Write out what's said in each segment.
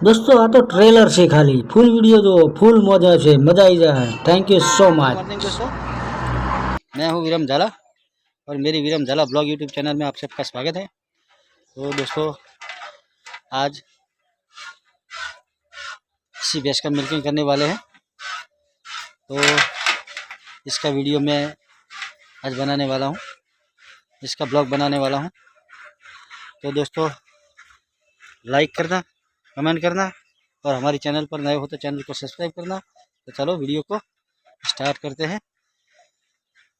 દોસ્તો આ તો ટ્રેલર છે ખાલી ફૂલ વિડીયો જો ફૂલ મજા છે મજા આવી જાય thank you so much morning दोस्तों मैं हूँ विरम झाला और मेरी विरम झाला ब्लॉग यूट्यूब चैनल में आप सबका स्वागत है तो दोस्तों आज इसी भैंस का मिल्किंग करने वाले हैं तो इसका वीडियो मैं आज बनाने वाला हूँ इसका ब्लॉग बनाने वाला हूँ तो दोस्तों लाइक करना कमेंट करना और हमारे चैनल पर नए हो तो चैनल को सब्सक्राइब करना। तो चलो वीडियो को स्टार्ट करते हैं।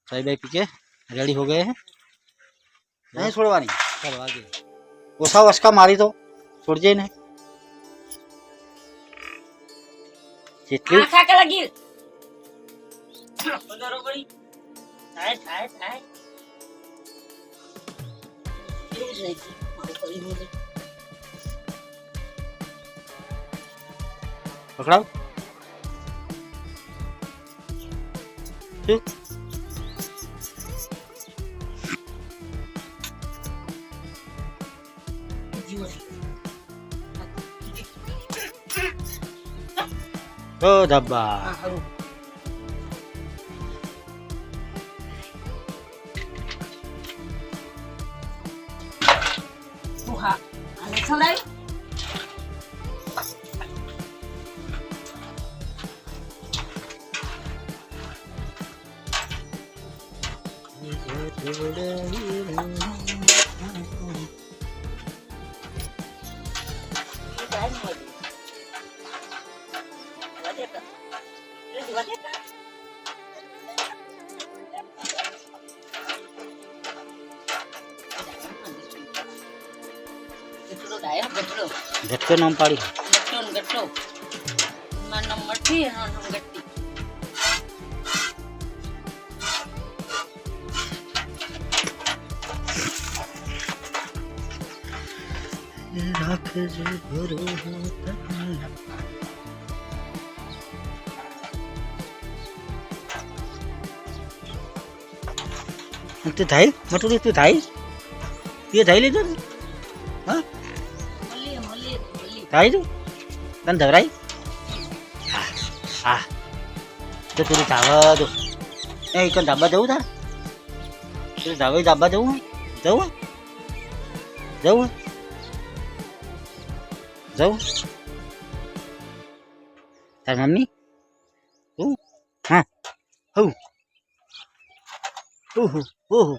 चाय बाई पी के रेडी हो गए हैं? नहीं छोड़वा नहीं। चलो आगे। ओसा वसका मारी तो छोड़ जाए नहीं चिटली खा के लगी। उधर कोई खाए खाए खाए પકડાવ શું ઓ ધબ્બા હા, હારું. તું હા ઝટકો નામ પાડી ગટ્ટો ને ગટ્ટો મારું નામ મઠી એનું નામ ગટ્ટી રાખજે ભરોસો તને. તું થાય મટુરી તું થાય તે થાય લીધો ને હા મળીએ મળીએ મળીએ થાય તું તને ધવરાય હા હા તો તું ધાબા દો એ કઈ ધાબા જવું તાર તું ધાબા ધાબા જવું હે? જવું હે? જવું જવું તાર મમ્મી તું હા હું ઓહો ઓહો